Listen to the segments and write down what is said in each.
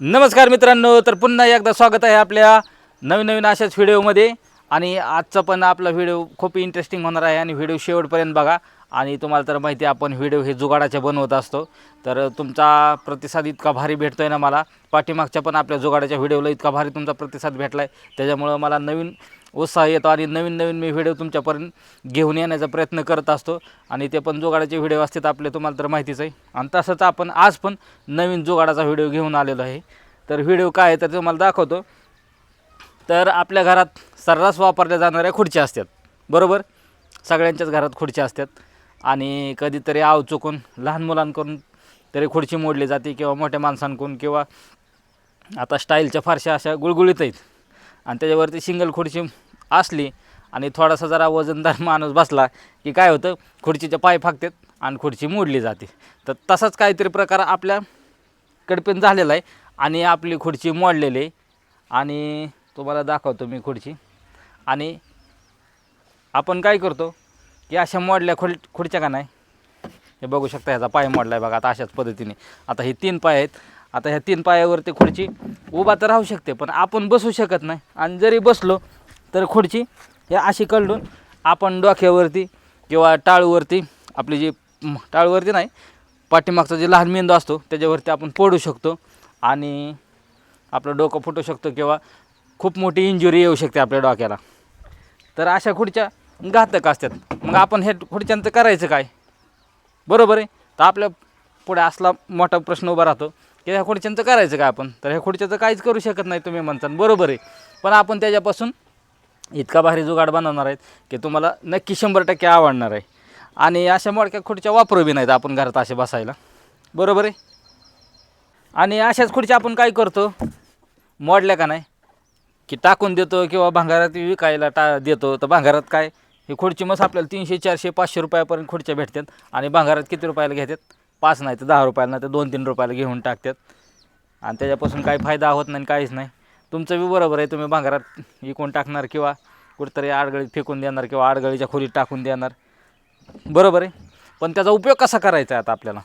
नमस्कार मित्रांनो तर पुन्हा एकदा स्वागत आहे आपल्या नवीन नवीन अशाच व्हिडिओमध्ये. आणि आजचा पण आपला व्हिडिओ खूप इंटरेस्टिंग होणार आहे आणि व्हिडिओ शेवटपर्यंत बघा. आणि तुम्हाला तर माहिती आहे आपण व्हिडिओ हे जुगाडाचे बनवत असतो. तर तुमचा प्रतिसाद इतका भारी भेटतो आहे ना मला. पाठीमागच्या पण आपल्या जुगाडाच्या व्हिडिओला इतका भारी तुमचा प्रतिसाद भेटला आहे त्याच्यामुळं मला नवीन उत्साह येतो आणि नवीन नवीन मी व्हिडिओ तुमच्यापर्यंत घेऊन येण्याचा प्रयत्न करत असतो. आणि ते पण जुगाडाचे व्हिडिओ असतात आपले तुम्हाला तर माहितीच आहे. आणि तसंच आपण आज पण नवीन जुगाडाचा व्हिडिओ घेऊन आलेलो आहे. तर व्हिडिओ काय आहे तर तुम्हाला दाखवतो. तर आपल्या घरात सर्रास वापरल्या जाणाऱ्या खुर्च्या असतात. बरोबर? सगळ्यांच्याच घरात खुर्च्या असतात. आणि कधीतरी आव चुकून लहान मुलांकडून तरी खुर्ची मोडली जाते किंवा मोठ्या माणसांकडून किंवा आता स्टाईलच्या फारशा अशा गुळगुळीत आहेत. आणि त्याच्यावरती सिंगल खुर्ची असली आणि थोडासा जरा वजनदार माणूस बसला की काय होतं खुर्चीचे पाय फाकतात आणि खुर्ची मोडली जाते. तर तसाच काहीतरी प्रकार आपल्या कडपेन झालेला आहे आणि आपली खुर्ची मोडलेली आहे. आणि तुम्हाला दाखवतो मी खुर्ची. आणि आपण काय करतो की अशा मोडल्या खुर खुर्च्या का नाही? हे बघू शकता ह्याचा पाय मोडला आहे बघा आता अशाच पद्धतीने. आता हे तीन पाय आहेत. आता ह्या तीन पायावरती खुर्ची उभा तर राहू शकते पण आपण बसू शकत नाही. आणि जरी बसलो तर खुर्ची हे अशी कलडून आपण डोक्यावरती किंवा टाळूवरती आपली जी टाळूवरती नाही पाठीमागचा जे लहान मेंदू असतो त्याच्यावरती आपण पडू शकतो आणि आपलं डोकं फुटू शकतो किंवा खूप मोठी इंजुरी येऊ शकते आपल्या डोक्याला. तर अशा खुर्च्या घातक असतात. मग आपण हे खुर्च्यांचं करायचं काय? बरोबर आहे? तर आपल्या पुढे असला मोठा प्रश्न उभा राहतो की ह्या खुर्च्यांचं करायचं काय आपण? तर ह्या खुर्च्याचं काहीच करू शकत नाही तुम्ही म्हणता बरोबर आहे? पण आपण त्याच्यापासून इतका भारी जुगाड बनवणार आहेत की तुम्हाला नक्की शंभर टक्के आवडणार आहे. आणि अशा मोडक्या खुर्च्या वापरू बी नाहीत आपण घरात असे बसायला. बरोबर आहे? आणि अशाच खुर्च्या आपण काय करतो? मोडल्या का नाही? की टाकून देतो किंवा भांगारात विकायला टा देतो. तर भांगारात काय? ही खुर्ची मग आपल्याला तीनशे चारशे पाचशे रुपयापर्यंत खुर्च्या भेटतात. आणि भांगारात किती रुपयाला घेतात? पाच नाही तर दहा रुपयाला नाही तर दोन तीन रुपयाला घेऊन टाकतात. आणि त्याच्यापासून काही फायदा होत नाही आणि काहीच नाही. तुमचं बी बरोबर आहे तुम्ही भांगारात विकून टाकणार किंवा कुठेतरी आडगळीत फेकून देणार किंवा आडगळीच्या खोलीत टाकून देणार. बरोबर आहे. पण त्याचा उपयोग कसा करायचा आहे आता आपल्याला?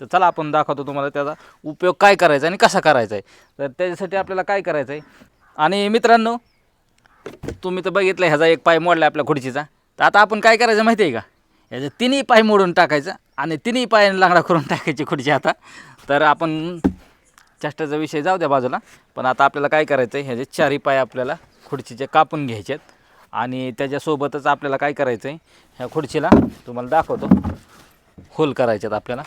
तर चला आपण दाखवतो तुम्हाला त्याचा उपयोग काय करायचा आहे आणि कसा करायचा आहे. तर त्याच्यासाठी आपल्याला काय करायचं आहे? आणि मित्रांनो तुम्ही तर बघितलं ह्याचा एक पाय मोडला आपल्या खुर्चीचा. तर आता आपण काय करायचं माहिती आहे का? ह्याचे तिन्ही पाय मोडून टाकायचं आणि तिन्ही पायाने लांगडा करून टाकायची खुर्ची आता. तर आपण चष्टाचा विषय जाऊ द्या बाजूला. पण आता आपल्याला काय करायचं आहे ह्याचे चारी पाय आपल्याला खुर्चीचे कापून घ्यायचे आहेत आणि त्याच्यासोबतच आपल्याला काय करायचं आहे ह्या खुर्चीला तुम्हाला दाखवतो. होल करायचे आहेत आपल्याला.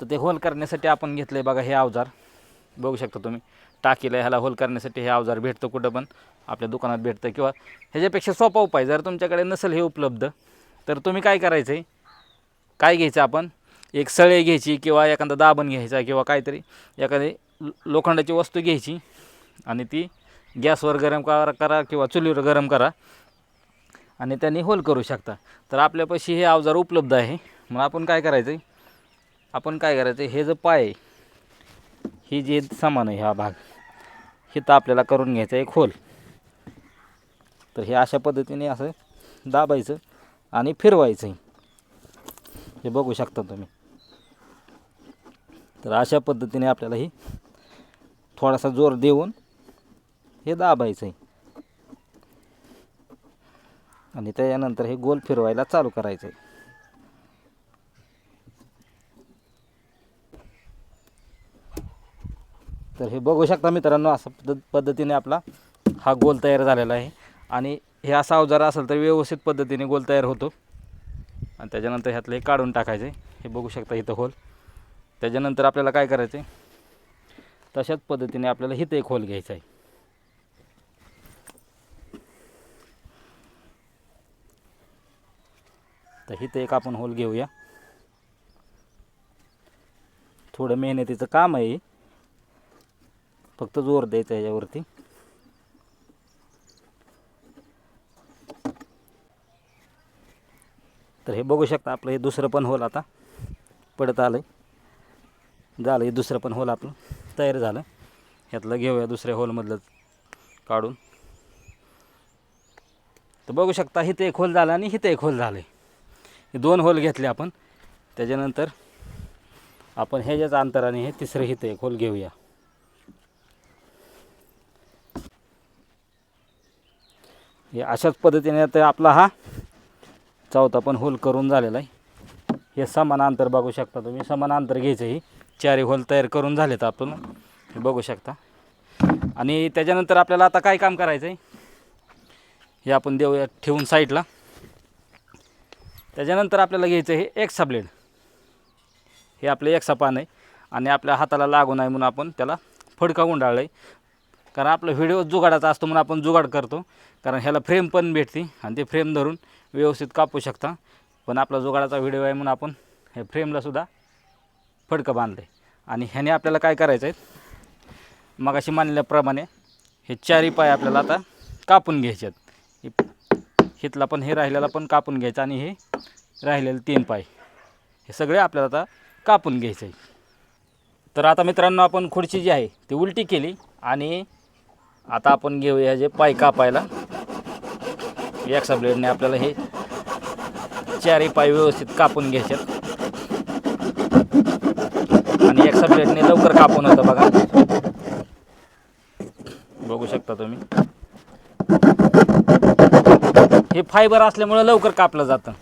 तर ते होल करण्यासाठी आपण घेतलं आहे बघा हे अवजार. बघू शकता तुम्ही. टाकीला ह्याला होल करण्यासाठी हे अवजार भेटतं कुठं पण. आपल्या दुकानात भेटतं किंवा ह्याच्यापेक्षा सोपा उपाय जर तुमच्याकडे नसेल हे उपलब्ध तर तुम्ही काय करायचं आहे काय घ्यायचं आपण? एक सळे घ्यायची किंवा एखादा दाबण घ्यायचा किंवा काहीतरी एखादी लोखंडाची वस्तू घ्यायची आणि ती गॅसवर गरम करा करा किंवा चुलीवर गरम करा आणि त्यांनी होल करू शकता. तर आपल्यापाशी हे अवजार उपलब्ध आहे. मग आपण काय करायचं आहे आपण काय करायचं हे जो पाय आहे ही जे समान आहे हा भाग हे तर आपल्याला करून घ्यायचं आहे एक होल. तर हे अशा पद्धतीने असं दाबायचं आणि फिरवायचं हे बघू शकता तुम्ही. तर अशा पद्धतीने आपल्याला ही थोडासा जोर देऊन हे दाबायचं आहे. आणि त्याच्यानंतर हे गोल फिरवायला चालू करायचं आहे. तर हे बघू शकता मित्रांनो अशा पद्धत पद्धतीने आपला हा गोल तयार झालेला आहे. आणि हे असा अवजार असेल तर व्यवस्थित पद्धतीने गोल तयार होतो. आणि त्याच्यानंतर ह्यातलं हे काढून टाकायचं आहे. हे बघू शकता इथं होल. त्याच्यानंतर आपल्याला काय करायचं आहे तशाच पद्धतीने आपल्याला हिथं एक होल घ्यायचा आहे. तर हिथं एक आपण होल घेऊया. थोडं मेहनतीचं काम आहे. फक्त जोर द्यायचा याच्यावरती. तर हे बघू शकता आपलं हे दुसरं पण होल आता पडत आलं आहे झालं हे दुसरं पण होल आपलं तयार झालं. ह्यातलं घेऊया दुसऱ्या होलमधलं काढून. तर बघू शकता हिथं एक होल झाला आणि हिथं एक होल झालं हे दोन होल घेतले आपण. त्याच्यानंतर आपण ह्याच्याच अंतराने हे तिसरं हिथं एक होल घेऊया. हे अशाच पद्धतीने तर आपला हा चौथा पण होल करून झालेला आहे. हे समान अंतर बघू शकता तुम्ही. समान अंतर घ्यायचं ही चारी होल तयार करून झालेत आपण. हे बघू शकता. आणि त्याच्यानंतर आपल्याला आता काय काम करायचं आहे हे आपण देऊया ठेवून साईडला. त्याच्यानंतर आपल्याला घ्यायचं हे एक्सा ब्लेड. हे आपलं एक्सा पान आहे. आणि आपल्या हाताला लागू नाही म्हणून आपण त्याला फडका गुंडाळलं आहे कारण आपला व्हिडिओ जुगाडाचा असतो म्हणून आपण जुगाड करतो. कारण ह्याला फ्रेम पण भेटते आणि ते फ्रेम धरून व्यवस्थित कापू शकता. पण आपला जुगाडाचा व्हिडिओ आहे म्हणून आपण हे फ्रेमलासुद्धा फडकं बांधलं आहे आणि ह्याने आपल्याला काय करायचं आहे? मगाशी मानल्याप्रमाणे हे चारी पाय आपल्याला आता कापून घ्यायचे आहेत. हे हितला पण हे राहिलेला पण कापून घ्यायचं आणि हे राहिलेले तीन पाय. हे सगळे आपल्याला आता कापून घ्यायचं आहे तर आता मित्रांनो आपण खुर्ची जी आहे ती उलटी केली आणि आता आपण घेऊया जे पाय कापायला. एक्सा ब्लेडने आपल्याला हे चारही पाय व्यवस्थित कापून घ्यायचे असा एक्सा ब्लेडने लवकर कापून होतं बघा. बघू शकता तुम्ही. हे फायबर असल्यामुळं लवकर कापलं जातं.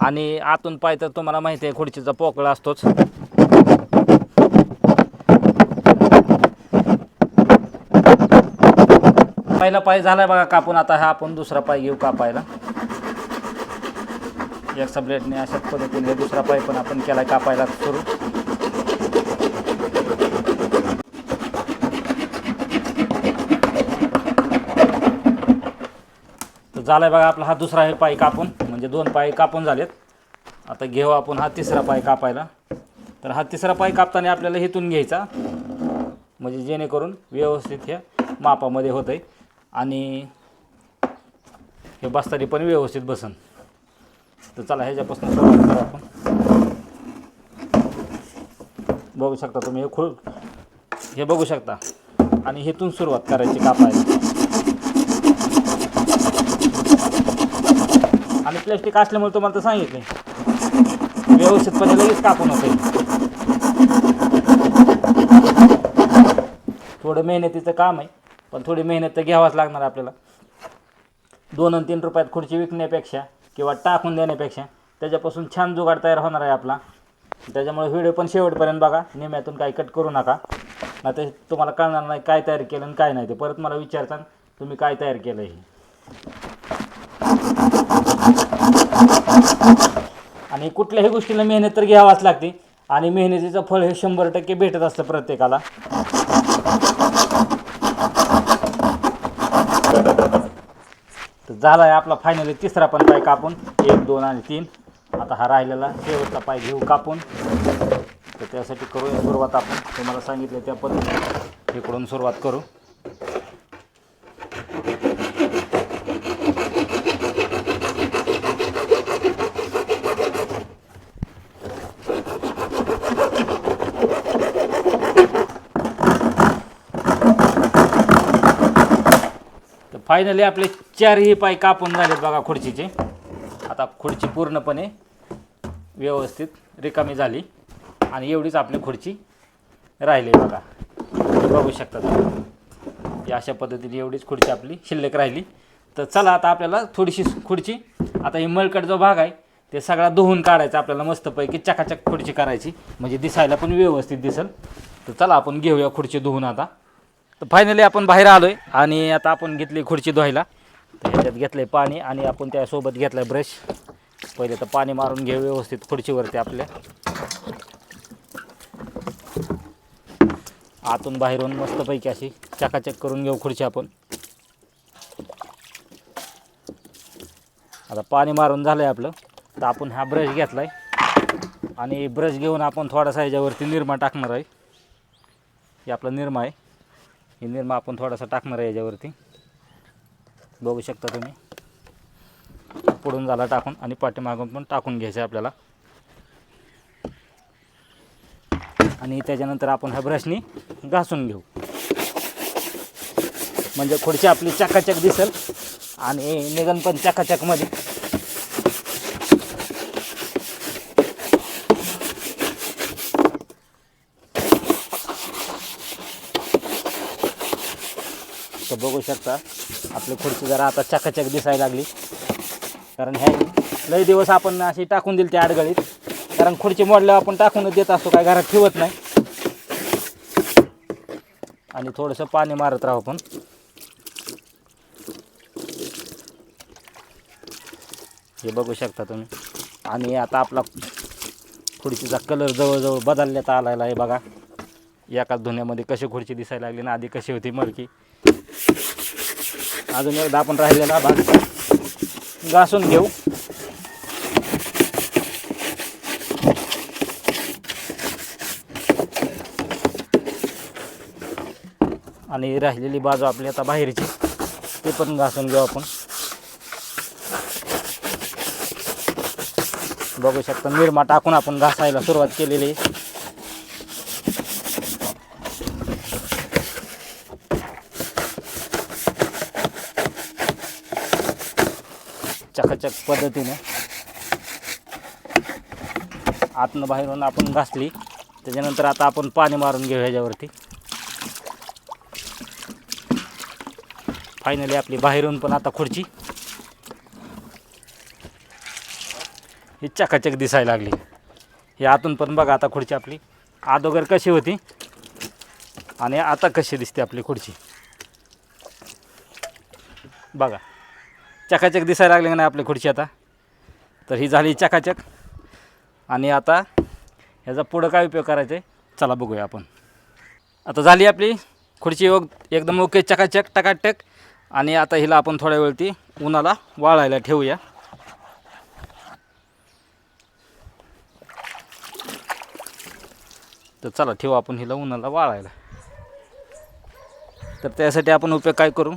आणि आतून पाय तर तुम्हाला माहिती आहे खुर्चीचा पोकळा असतोच. पहिला पाय झाला बघा कापून आता हा आपण दुसरा पाय घेऊ कापायला. एक ब्लेडने अशाच पद्धतीने दुसरा पाय पण आपण केला कापायला सुरू. तर झालाय बघा आपला हा दुसरा हे पाय कापून म्हणजे दोन पाय कापून झालेत. आता घेऊ आपण हा तिसरा पाय कापायला. तर हा तिसरा पाय कापताना आपल्याला हेतून घ्यायचा म्हणजे जेणेकरून व्यवस्थित हे मापामध्ये होतं आहे आणि हे बसताना पण व्यवस्थित बसन. तर चला ह्याच्यापासून सुरुवात करू आपण. बघू शकता तुम्ही हे खुळ हे बघू शकता. आणि हेतून सुरुवात करायची कापायला. आणि प्लॅस्टिक असल्यामुळे तुम्हाला तर सांगितले. व्यवस्थितपणे लगेच कापून होते. थोडं मेहनतीचं काम आहे पण थोडी मेहनत तर घ्यावाच लागणार आपल्याला. दोन आणि तीन रुपयात खुर्ची विकण्यापेक्षा किंवा टाकून देण्यापेक्षा त्याच्यापासून छान जुगाड तयार होणार आहे आपला. त्याच्यामुळे व्हिडिओ पण शेवटपर्यंत बघा. निम्यातून काही कट करू नका. नाही ते तुम्हाला कळणार नाही काय तयार केलं आणि काय नाही. ते परत मला विचारता तुम्ही काय तयार केलं हे? आणि कुठल्याही गोष्टीला मेहनत तर घ्यावाच लागते. आणि मेहनतीचं फळ हे शंभर टक्के भेटत असतं प्रत्येकाला. झाला आहे आपला फायनली तिसरा पण पाय कापून. एक दोन आणि तीन. आता हा राहिलेला शेवटचा पाय घेऊ कापून. तर त्यासाठी करूया सुरुवात आपण. तुम्हाला सांगितलं त्या पद्धतीने. इकडून सुरुवात करू. तर फायनली आपले. चारही पाय कापून झालेत बघा खुर्चीचे. आता खुर्ची पूर्णपणे व्यवस्थित रिकामी झाली. आणि एवढीच आपली खुर्ची राहिली बघा. बघू शकता तुम्ही अशा पद्धतीने एवढीच खुर्ची आपली शिल्लक राहिली. तर चला आता आपल्याला थोडीशी खुर्ची आता ही मळकट जो भाग आहे ते सगळा धुवून काढायचा आपल्याला मस्तपैकी चकाचक खुर्ची करायची. म्हणजे दिसायला पण व्यवस्थित दिसेल. तर चला आपण घेऊया खुर्ची धुवून आता. तर फायनली आपण बाहेर आलो आहे आणि आता आपण घेतली खुर्ची धुवायला. ह्याच्यात घेतलं आहे पाणी आणि आपण त्यासोबत घेतलं आहे ब्रश पहिले तर पाणी मारून घेऊ व्यवस्थित खुर्चीवरती आपल्या. आतून बाहेरून मस्तपैकी अशी चकाचक करून घेऊ खुर्ची आपण. आता पाणी मारून झालं आहे आपलं. तर आपण हा ब्रश घेतला आहे आणि ब्रश घेऊन आपण थोडासा ह्याच्यावरती निरमा टाकणार आहे. हे आपला निरमा आहे. हे निरमा आपण थोडासा टाकणार आहे याच्यावरती बघू शकता तुम्ही. पुढून झाला टाकून आणि पाठीमागून पण टाकून घ्यायचं आहे आपल्याला. आणि त्याच्यानंतर आपण ह्या ब्रशनी घासून घेऊ. म्हणजे खुर्ची आपली चकाचक दिसेल आणि निघन पण चकाचकमध्ये तर बघू शकता आपली खुर्ची जरा आता चकाचक दिसायला लागली. कारण ह्या लई दिवस आपण अशी टाकून दिली त्या अडगळीत कारण खुर्ची मोडल्यावर आपण टाकूनच देत असतो काय घरात ठेवत नाही. आणि थोडंसं पाणी मारत राहू आपण. हे बघू शकता तुम्ही. आणि आता आपला खुर्चीचा कलर जवळजवळ बदलण्यात आलेला आहे बघा. एकाच धुण्यामध्ये कशी खुर्ची दिसायला लागली ना आधी कशी होती मडकी. अजून एकदा आपण राहिलेला भाग घासून घेऊ. आणि राहिलेली बाजू आपली आता बाहेरची ते पण घासून घेऊ आपण. बघू शकता निरमा टाकून आपण घासायला सुरुवात केलेली आहे चकाचक पद्धतीने. आतनं बाहेरून आपण घासली. त्याच्यानंतर आता आपण पाणी मारून घेऊ ह्याच्यावरती. फायनली आपली बाहेरून पण आता खुर्ची. ही चकाचक दिसायला लागली. ही आतून पण बघा आता खुर्ची आपली. अगोदर कशी होती आणि आता कशी दिसते आपली खुर्ची. बघा. चकाचक दिसायला लागली नाही आपली खुर्ची आता? तर ही झाली चकाचक. आणि आता ह्याचा पुढं काय उपयोग करायचा? आहे चला बघूया आपण. आता झाली आपली खुर्ची योग एकदम ओके चकाचक टकाटक. आणि आता हिला आपण थोड्या वेळ ती उन्हाला वाळायला ठेवूया. तर चला ठेवू आपण हिला उन्हाला वाळायला. तर त्यासाठी आपण उपयोग काय करू?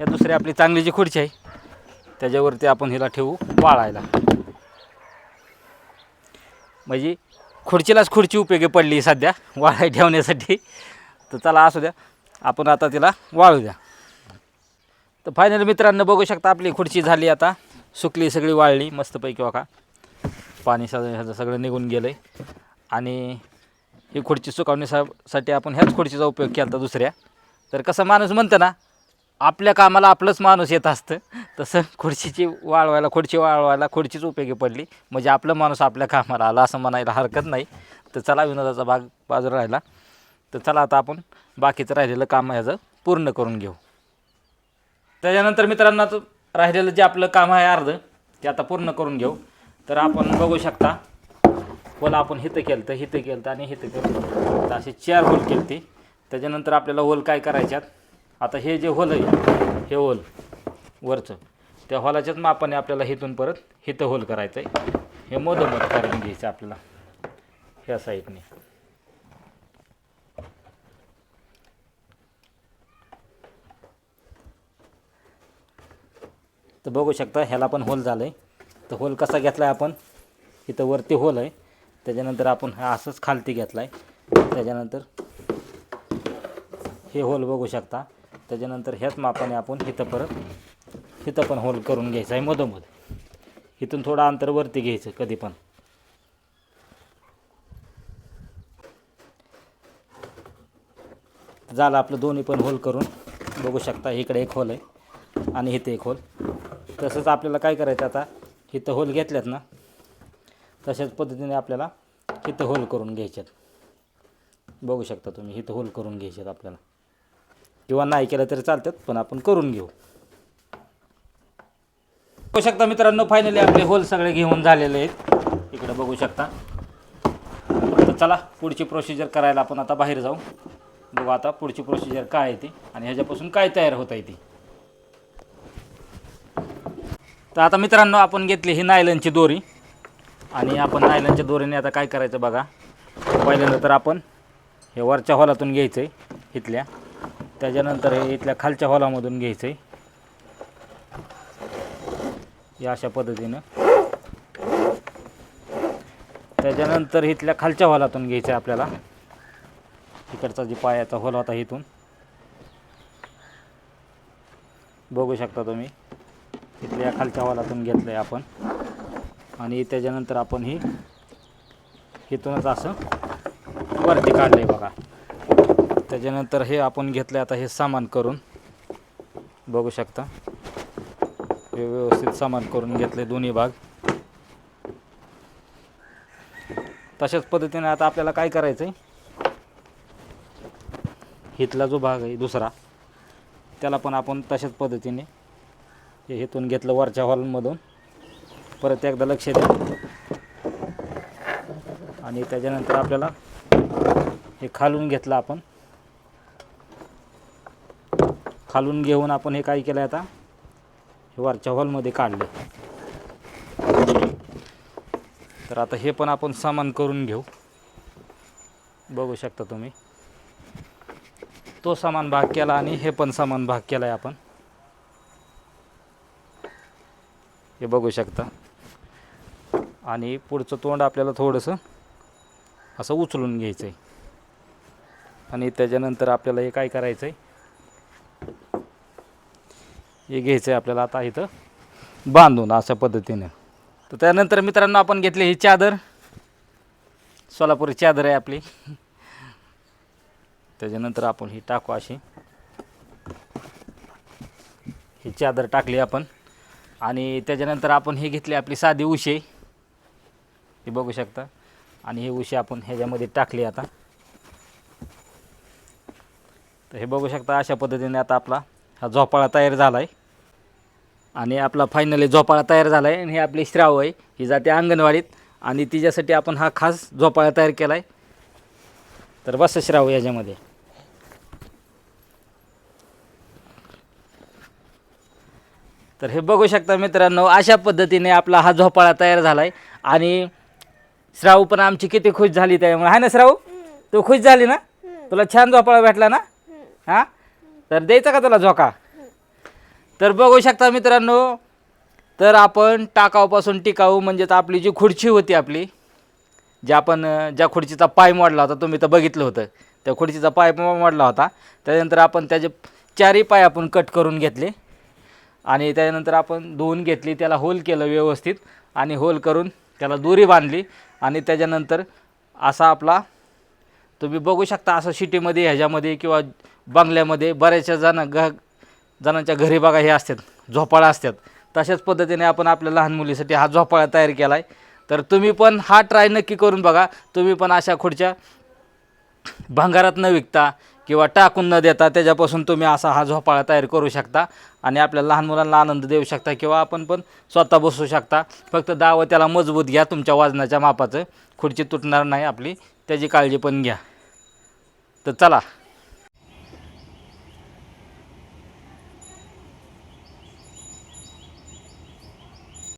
या दुसरी आपली चांगली जी खुर्ची आहे त्याच्यावरती आपण हिला ठेवू वाळायला. म्हणजे खुर्चीलाच खुर्ची उपयोगी पडली सध्या वाळाय ठेवण्यासाठी. तर चला असू द्या आपण आता तिला वाळू द्या तर फायनल मित्रांनो बघू शकता आपली खुर्ची झाली आता सुकली सगळी वाळली मस्तपैकी वाका पाणी सगळं सगळं निघून गेलं आहे आणि ही खुर्ची सुकवण्यासाठी आपण ह्याच खुर्चीचा उपयोग केला होता दुसऱ्या. तर कसं माणूस म्हणतं ना आपल्या कामाला आपलंच माणूस येत असतं. तसं खुर्चीची वाळवायला खुर्ची वाळवायला खुर्चीच उपयोगी पडली. म्हणजे आपलं माणूस आपल्या कामाला आला असं म्हणायला हरकत नाही. तर चला विनोदाचा भाग बाजूला राहिला. तर चला आता आपण बाकीचं राहिलेलं काम ह्याचं पूर्ण करून घेऊ. त्याच्यानंतर मित्रांनो राहिलेलं जे आपलं काम आहे अर्ध ते आता पूर्ण करून घेऊ. तर आपण बघू शकता होल आपण हिथं केलं तर हिथं केलं तर आणि हिथं केलं तर असे चार होल केले त्याच्यानंतर आपल्याला होल काय करायच्यात? आता हे जे होल आहे हे होल वरचं त्या होलाच्याच मापाने आपल्याला हिथून परत हिथं होल करायचं आहे हे मधोमध काढून घ्यायचं आपल्याला ह्या साईडने. तर बघू शकता ह्याला पण होल झालं आहे तर होल कसा घेतला आहे आपण? इथं वरती होल आहे. त्याच्यानंतर आपण हा असंच खालती घेतला आहे त्याच्यानंतर हे होल बघू शकता. त्याच्यानंतर ह्याच मापाने आपण इथं परत इथं पण होल करून घ्यायचं आहे मधोमध. इथून थोडं अंतर वरती घ्यायचं कधी पण. झालं आपलं दोन्ही पण होल करून. बघू शकता इकडे एक होल आहे आणि इथे एक होल. तसंच आपल्याला काय करायचं आता? इथं होल घेतल्यात ना? तशाच पद्धतीने आपल्याला इथं होल करून घ्यायच्यात बघू शकता तुम्ही इथं होल करून घ्यायच्यात आपल्याला. किंवा नाही केलं तरी चालतात पण आपण करून घेऊ. बघू शकता मित्रांनो फायनली आपले होल सगळे घेऊन झालेले आहेत. इकडे बघू शकता. तर चला पुढची प्रोसिजर करायला आपण आता बाहेर जाऊ. बघू आता पुढची प्रोसिजर काय आहे ती आणि ह्याच्यापासून काय तयार होत आहे ती. तर आता मित्रांनो आपण घेतली ही नायलनची दोरी. आणि आपण नायलनच्या दोरीने आता काय करायचं बघा. पहिल्यांदा तर आपण हे वरच्या हॉलातून घ्यायचं आहे इथल्या. त्याच्यानंतर हे इथल्या खालच्या हॉलामधून घ्यायचं आहे या अशा पद्धतीनं. त्याच्यानंतर इथल्या खालच्या हॉलातून घ्यायचं आहे आपल्याला. इकडचा जे पायाचा हॉल होता इथून. बघू शकता तुम्ही. इथल्या खालच्या हॉलातून घेतलं आहे आपण. आणि त्याच्यानंतर आपण ही इथूनच असं वरती काढलं आहे बघा. त्याच्यानंतर हे आपण घेतलं आता हे सामान करून. बघू शकता. हे व्यवस्थित सामान करून घेतले दोन्ही भाग. तशाच पद्धतीने आता आपल्याला काय करायचं आहे हितला जो भाग आहे दुसरा त्याला पण आपण तशाच पद्धतीने हे हिथून घेतलं वरच्या हॉलमधून. परत एकदा लक्ष द्या. आणि त्याच्यानंतर आपल्याला हे खालून घेतलं आपण. खालून घेऊन आपण हे काय केलं आता? हे वरच्या हॉलमध्ये काढलं. तर आता हे पण आपण सामान करून घेऊ. बघू शकता तुम्ही. तो सामान भाग केला आणि हे पण सामान भाग केला आहे आपण. हे बघू शकता. आणि पुढचं तोंड आपल्याला थोडंसं असं उचलून घ्यायचं आहे आणि त्याच्यानंतर आपल्याला हे काय करायचं आहे हे घ्यायचं आहे आपल्याला आता इथं. बांधून अशा पद्धतीनं. तर त्यानंतर मित्रांनो आपण घेतली ही चादर. सोलापुरी चादर आहे आपली. त्याच्यानंतर आपण ही टाकू अशी. ही चादर टाकली आपण. आणि त्याच्यानंतर आपण हे घेतली आपली साधी उशे. हे बघू शकता. आणि हे उशी आपण ह्याच्यामध्ये टाकली आता. तर हे बघू शकता अशा पद्धतीने आता आपला हा झोपाळा तयार झाला आहे आणि आपला फायनली झोपाळा तयार झाला आहे आणि ही आपली श्राव आहे. ही जाते अंगणवाडीत आणि तिच्यासाठी आपण हा खास झोपाळा तयार केला आहे तर बस श्राव याच्यामध्ये. तर हे बघू शकता मित्रांनो अशा पद्धतीने आपला हा झोपाळा तयार झाला आहे आणि श्राव पण आमची किती खुश झाली त्यामुळे आहे ना श्राव? तू खुश झाली ना? तुला छान झोपाळा भेटला ना? हां? तर द्यायचा का तुला झोका? तर बघू शकता मित्रांनो तर आपण टाकाऊपासून टिकाऊ म्हणजेच आपली जी खुर्ची होती आपली जी आपण ज्या खुर्चीचा पाय मोडला होता तुम्ही तर बघितलं होतं त्या खुर्चीचा पाय मोडला होता. त्यानंतर आपण त्याचे चारही पाय आपण कट करून घेतले आणि त्याच्यानंतर आपण धुवून घेतली त्याला होल केलं व्यवस्थित आणि होल करून त्याला दोरी बांधली आणि त्याच्यानंतर असा आपला तुम्ही बघू शकता असं सिटीमध्ये ह्याच्यामध्ये किंवा बंगल्यामध्ये बऱ्याचशा जण घ जणांच्या घरी बघा हे असतात झोपाळा असतात. तशाच पद्धतीने आपण आपल्या लहान मुलीसाठी हा झोपाळा तयार केला आहे तर तुम्ही पण हा ट्राय नक्की करून बघा. तुम्ही पण अशा खुर्च्या भंगारात न विकता किंवा टाकून न देता त्याच्यापासून तुम्ही असा हा झोपाळा तयार करू शकता आणि आपल्या लहान मुलांना आनंद देऊ शकता किंवा आपण पण स्वतः बसू शकता. फक्त दावं त्याला मजबूत घ्या तुमच्या वजनाच्या मापाचं. खुर्ची तुटणार नाही आपली त्याची काळजी पण घ्या. तर चला.